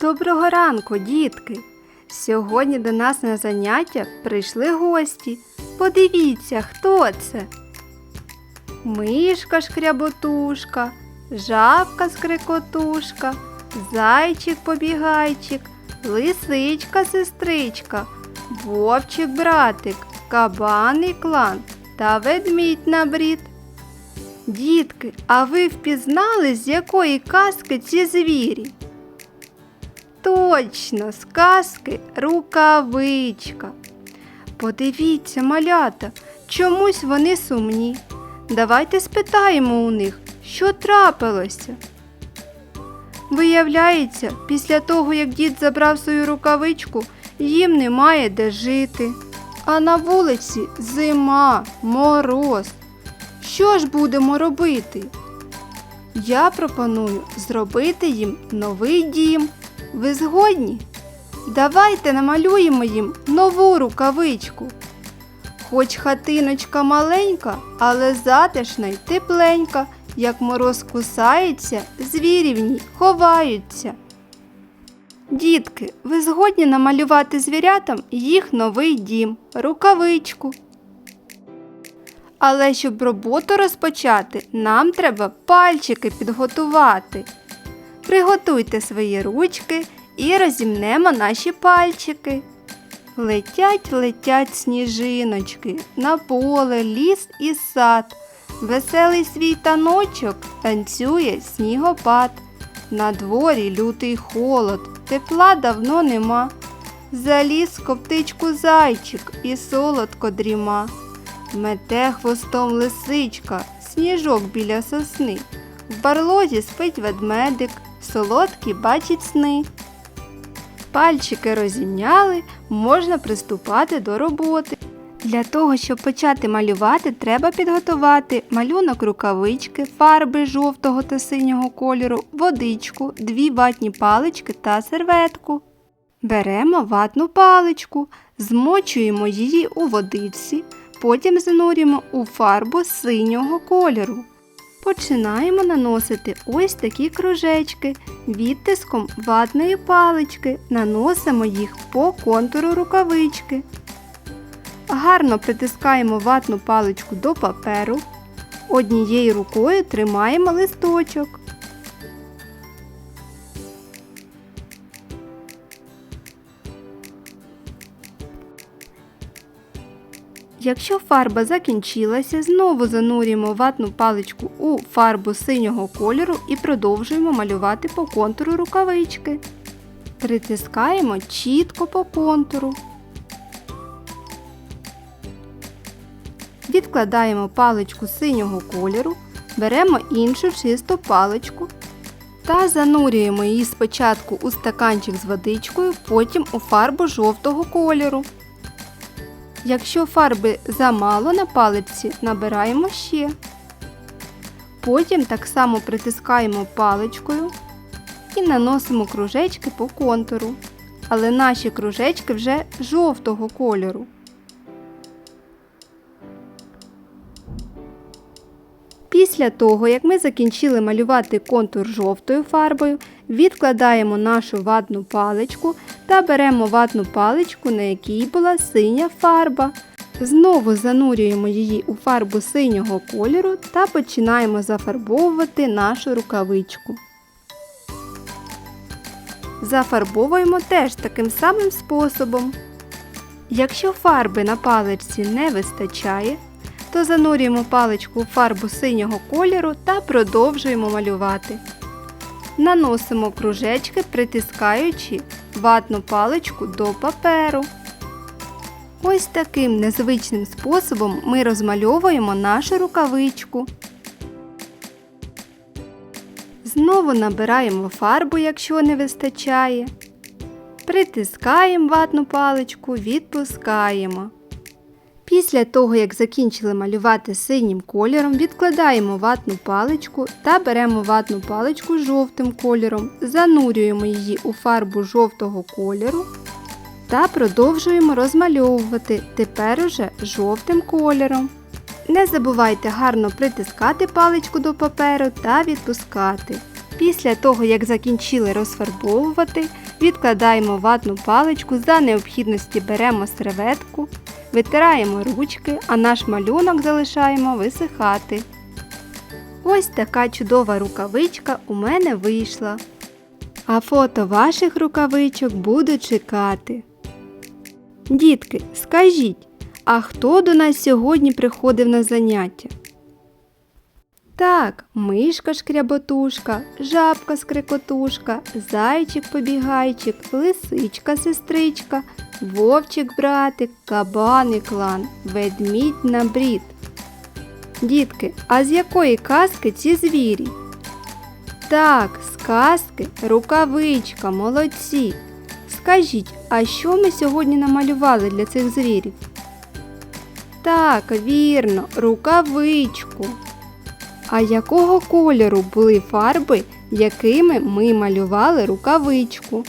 Доброго ранку, дітки! Сьогодні до нас на заняття прийшли гості. Подивіться, хто це? Мишка шкряботушка, жабка скрикотушка, зайчик побігайчик, лисичка сестричка, вовчик братик, кабан і клан та ведмідь на брід. Дітки, а ви впізнали, з якої казки ці звірі? Точно, з казки рукавичка. Подивіться, малята, чомусь вони сумні. Давайте спитаємо у них, що трапилося. Виявляється, після того, як дід забрав свою рукавичку, їм немає де жити. А на вулиці зима, мороз. Що ж будемо робити? Я пропоную зробити їм новий дім. Ви згодні? Давайте намалюємо їм нову рукавичку. Хоч хатиночка маленька, але затишна й тепленька, як мороз кусається, звірі в ній ховаються. Дітки, ви згодні намалювати звірятам їх новий дім, рукавичку. Але щоб роботу розпочати, нам треба пальчики підготувати. Приготуйте свої ручки і розімнемо наші пальчики. Летять, летять сніжиночки, на поле, ліс і сад. Веселий свій таночок танцює снігопад. На дворі лютий холод, тепла давно нема. Заліз в ковтичку зайчик і солодко дріма. Мете хвостом лисичка, сніжок біля сосни. В барлозі спить ведмедик, солодкі бачить сни. Пальчики розімняли, можна приступати до роботи. Для того, щоб почати малювати, треба підготувати малюнок рукавички, фарби жовтого та синього кольору, водичку, дві ватні палички та серветку. Беремо ватну паличку, змочуємо її у водичці, потім занурюємо у фарбу синього кольору. Починаємо наносити ось такі кружечки відтиском ватної палички. Наносимо їх по контуру рукавички. Гарно притискаємо ватну паличку до паперу. Однією рукою тримаємо листочок. Якщо фарба закінчилася, знову занурюємо ватну паличку у фарбу синього кольору і продовжуємо малювати по контуру рукавички. Притискаємо чітко по контуру. Відкладаємо паличку синього кольору, беремо іншу чисту паличку та занурюємо її спочатку у стаканчик з водичкою, потім у фарбу жовтого кольору. Якщо фарби замало на паличці, набираємо ще. Потім так само притискаємо паличкою і наносимо кружечки по контуру. Але наші кружечки вже жовтого кольору. Після того, як ми закінчили малювати контур жовтою фарбою, відкладаємо нашу ватну паличку та беремо ватну паличку, на якій була синя фарба. Знову занурюємо її у фарбу синього кольору та починаємо зафарбовувати нашу рукавичку. Зафарбовуємо теж таким самим способом. Якщо фарби на паличці не вистачає, то занурюємо паличку у фарбу синього кольору та продовжуємо малювати. Наносимо кружечки, притискаючи ватну паличку до паперу. Ось таким незвичним способом ми розмальовуємо нашу рукавичку. Знову набираємо фарбу, якщо не вистачає. Притискаємо ватну паличку, відпускаємо. Після того, як закінчили малювати синім кольором, відкладаємо ватну паличку та беремо ватну паличку жовтим кольором, занурюємо її у фарбу жовтого кольору та продовжуємо розмальовувати тепер уже жовтим кольором. Не забувайте гарно притискати паличку до паперу та відпускати. Після того, як закінчили розфарбовувати, відкладаємо ватну паличку, за необхідності беремо серветку, витираємо ручки, а наш малюнок залишаємо висихати. Ось така чудова рукавичка у мене вийшла. А фото ваших рукавичок буду чекати. Дітки, скажіть, а хто до нас сьогодні приходив на заняття? Так, мишка шкряботушка, жабка скрикотушка, зайчик побігайчик, лисичка сестричка, вовчик братик, кабан і клан, ведмідь на брід. Дітки, а з якої казки ці звірі? Так, з казки рукавичка, молодці. Скажіть, а що ми сьогодні намалювали для цих звірів? Так, вірно, рукавичку. А якого кольору були фарби, якими ми малювали рукавичку?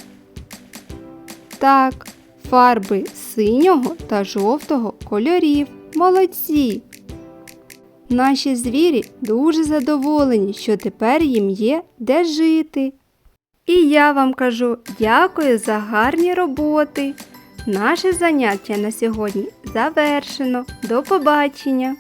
Так, фарби синього та жовтого кольорів. Молодці! Наші звірі дуже задоволені, що тепер їм є де жити. І я вам кажу дякую за гарні роботи. Наше заняття на сьогодні завершено. До побачення!